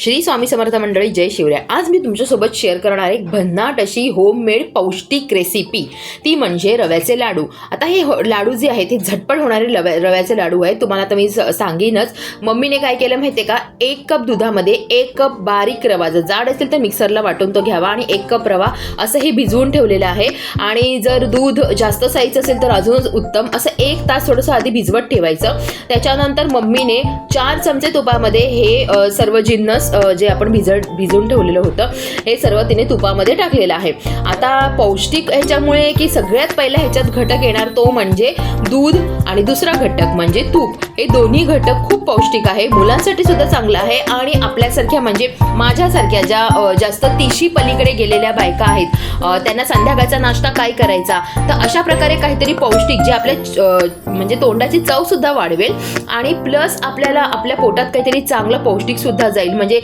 श्री स्वामी समर्थ मंडळी जय शिवराय. आज मी तुमच्यासोबत शेअर करणार एक भन्नाट अशी होममेड पौष्टिक रेसिपी ती म्हणजे रव्याचे लाडू. आता हे हो- लाडू जे आहेत ते झटपट होणारे रव्या रव्याचे लाडू आहेत. तुम्हाला तर मी स- सांगेनच. मम्मीने काय केलं माहिती आहे का? एक कप दुधामध्ये एक कप बारीक रवा. जर जाड असेल तर मिक्सरला वाटून तो घ्यावा आणि एक कप रवा असं हे भिजवून ठेवलेलं आहे. आणि जर दूध जास्त साईज असेल तर अजूनच उत्तम. असं एक तास थोडंसं आधी भिजवत ठेवायचं. त्याच्यानंतर मम्मीने चार चमचे तुपामध्ये हे सर्व जिन्नस जे आपण भिजत भिजून ठेवलेलं होतं हे सर्व तिने तुपामध्ये टाकलेलं आहे. आता पौष्टिक ह्याच्यामुळे की सगळ्यात पहिला ह्याच्यात घटक येणार तो म्हणजे दूध आणि दुसरा घटक म्हणजे तूप. हे दोन्ही घटक खूप पौष्टिक आहे मुलांसाठी सुद्धा चांगलं आहे आणि आपल्यासारख्या म्हणजे माझ्यासारख्या ज्या जास्त तिशी पलीकडे गेलेल्या बायका आहेत त्यांना संध्याकाळचा नाश्ता काय करायचा? तर अशा प्रकारे काहीतरी पौष्टिक जे आपल्या म्हणजे तोंडाची चव सुद्धा वाढवेल आणि प्लस आपल्याला आपल्या पोटात काहीतरी चांगलं पौष्टिक सुद्धा जाईल. म्हणजे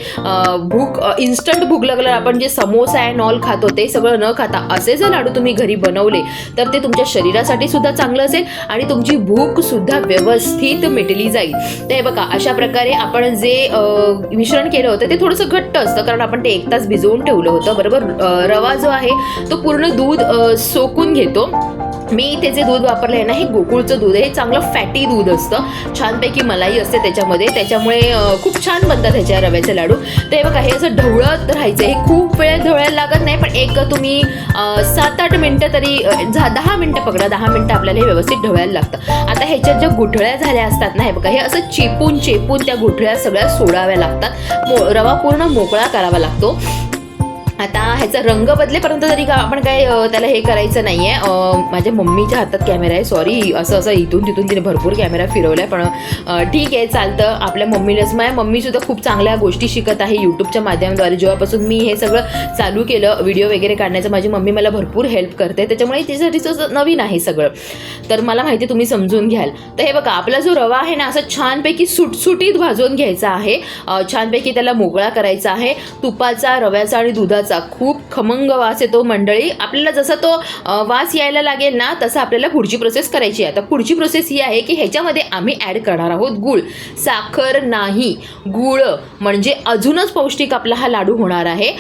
भूक इन्स्टंट भूक लागल्यावर आपण जे समोसा अँड ऑल खातो ते सगळं न खाता असे जर लाडू तुम्ही घरी बनवले तर ते तुमच्या शरीरासाठी सुद्धा चांगलं असेल आणि तुमची भूक सुद्धा व्यवस्थित मिटली जाईल. ते बघा अशा प्रकारे आपण जे मिश्रण केलं होतं ते थोडंसं घट्ट असतं कारण आपण ते एक तास भिजवून ठेवलं होतं बरोबर? रवा जो आहे तो पूर्ण दूध सोकून घेतो. मी इथे जे दूध वापरलं आहे ना हे गोकुळचं दूध आहे. हे चांगलं फॅटी दूध असतं. छानपैकी मलाई असते त्याच्यामध्ये. त्याच्यामुळे खूप छान बनतात ह्याच्या रव्याचे लाडू. ते बघा हे असं ढवळत राहायचं. हे खूप वेळ ढवळायला लागत नाही पण एक तुम्ही सात आठ मिनटं तरी झा- दहा मिनटं पकडा. दहा मिनटं आपल्याला हे व्यवस्थित ढवळायला लागतं. आता ह्याच्यात ज्या गुठळ्या झाल्या असतात ना हे बघा हे असं चेपून चेपून त्या गुठळ्या सगळ्या सोडाव्या लागतात. मो रवा पूर्ण मोकळा करावा लागतो. आता ह्याचा रंग बदलेपर्यंत तरी का आपण काय त्याला हे करायचं नाही आहे माझ्या मम्मीच्या हातात कॅमेरा आहे. सॉरी असं असं इथून तिथून तिने भरपूर कॅमेरा फिरवलाय पण ठीक आहे चालतं. आपल्या मम्मीलाच माझ्या मम्मीसुद्धा खूप चांगल्या गोष्टी शिकत आहे यूट्यूबच्या माध्यमाद्वारे. जेव्हापासून मी हे सगळं चालू केलं व्हिडिओ वगैरे काढण्याचं माझी मम्मी मला भरपूर हेल्प करते. त्याच्यामुळे तिच्यासाठी नवीन आहे सगळं. तर मला माहिती आहे तुम्ही समजून घ्याल. तर हे बघा आपला जो रवा आहे ना असं छानपैकी सुटसुटीत भाजून घ्यायचा आहे. छानपैकी त्याला मोकळा करायचा आहे. तुपाचा रव्याचा आणि दुधाचा खूप खमंग वास येतो मंडळी. आपल्याला जसा तो वास यायला लागेल ना तसं आपल्याला पुढची प्रोसेस करायची आहे. आता पुढची प्रोसेस ही आहे की ह्याच्यामध्ये आम्ही ॲड करणार आहोत गूळ. साखर नाही. गूळ म्हणजे अजूनच पौष्टिक आपला हा लाडू होणार आहे.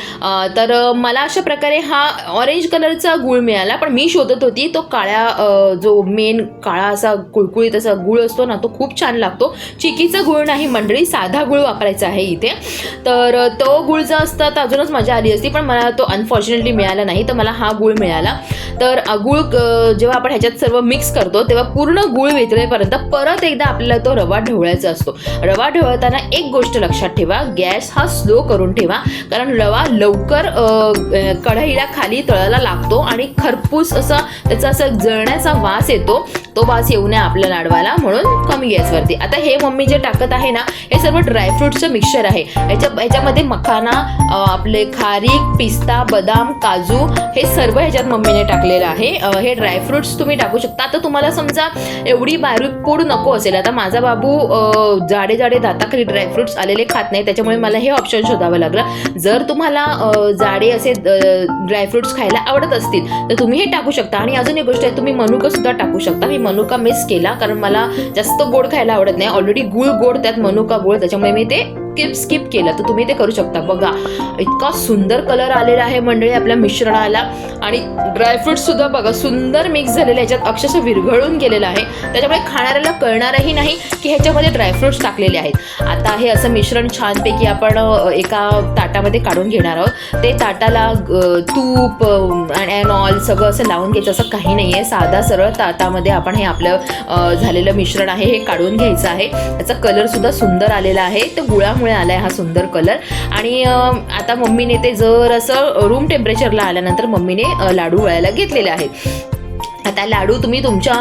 तर मला अशा प्रकारे हा ऑरेंज कलरचा गूळ मिळाला पण मी शोधत होती तो काळ्या जो मेन काळा असा कुळकुळीत असा गूळ असतो ना तो खूप छान लागतो. चिकीचा गूळ नाही मंडळी साधा गूळ वापरायचा आहे इथे. तर तो गूळ जो असता तर अजूनच मजा आली असती पण मला तो अनफॉर्च्युनेटली मिळाला नाही तर मला हा गूळ मिळाला. तर गूळ जेव्हा आपण ह्याच्यात सर्व मिक्स करतो तेव्हा पूर्ण गूळ वितळेपर्यंत परत एकदा आपल्याला तो रवा ढवळायचा असतो. रवा ढवळताना एक गोष्ट लक्षात ठेवा गॅस हा स्लो करून ठेवा. कारण रवा लवकर कढईला खाली तळाला लागतो आणि खरपूस असा त्याचा असं जळण्याचा वास येतो. तो वास येऊ नये आपल्या लाडवाला म्हणून कमी गॅसवरती. आता हे मम्मी जे टाकत आहे ना हे सर्व ड्रायफ्रुटचं मिक्सचर आहे. याच्या ह्याच्यामध्ये मखाना आपले खारीक पिस्ता बदाम काजू हे सर्व ह्याच्यात मम्मीने टाकलेलं आहे. हे ड्रायफ्रुट्स तुम्ही टाकू शकता. आता तुम्हाला समजा एवढी बारीक पूड नको असेल आता माझा बाबू जाडे जाडे दाताखाली ड्रायफ्रुट्स आलेले खात नाही त्याच्यामुळे मला हे ऑप्शन शोधावं लागलं. जर तुम्हाला जाडे असे ड्रायफ्रुट्स खायला आवडत असतील तर तुम्ही हे टाकू शकता. आणि अजून एक गोष्ट आहे तुम्ही मनुका सुद्धा टाकू शकता. मी मनुका मिस केला कारण मला जास्त गोड खायला आवडत नाही. ऑलरेडी गुळ गोड त्यात मनुका गोड त्याच्यामुळे मी ते स्किप स्किप केलं तर तुम्ही ते करू शकता. बघा इतका सुंदर कलर आलेला आहे मंडळी आपल्या मिश्रणाला. आणि ड्रायफ्रुट सुद्धा बघा सुंदर मिक्स झालेले ह्याच्यात अक्षरशः विरघळून गेलेलं आहे. त्याच्यामुळे खाणाऱ्याला कळणारही नाही की ह्याच्यामध्ये ड्रायफ्रूट्स टाकलेले आहेत. आता हे असं मिश्रण छानपैकी आपण एका ताटामध्ये काढून घेणार आहोत. ते ताटाला तूप अँड ऑल सगळं असं लावून घ्यायचं असं काही नाही आहे साधा सरळ ताटामध्ये आपण हे आपलं झालेलं मिश्रण आहे हे काढून घ्यायचं आहे. त्याचा कलरसुद्धा सुंदर आलेला आहे. तर गुळामुळे आलाय हा सुंदर कलर. आणि आता मम्मीने ते जर असं रूम टेम्परेचरला आल्यानंतर मम्मीने लाडू वळायला घेतलेले आहेत. आता लाडू तुम्ही तुमच्या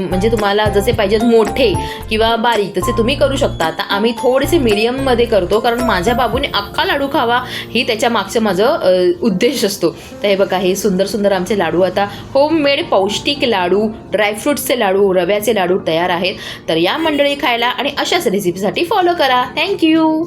म्हणजे तुम्हाला जसे पाहिजेत मोठे किंवा बारीक तसे तुम्ही करू शकता. आता आम्ही थोडेसे मिडियममध्ये करतो कारण माझ्या बाबूने अख्खा लाडू खावा ही त्याच्या मागचं माझं उद्देश असतो. तर हे बघा हे सुंदर सुंदर आमचे लाडू आता होममेड पौष्टिक लाडू ड्रायफ्रुट्सचे लाडू रव्याचे लाडू तयार आहेत. तर या मंडळी खायला आणि अशाच रेसिपीसाठी फॉलो करा. थँक्यू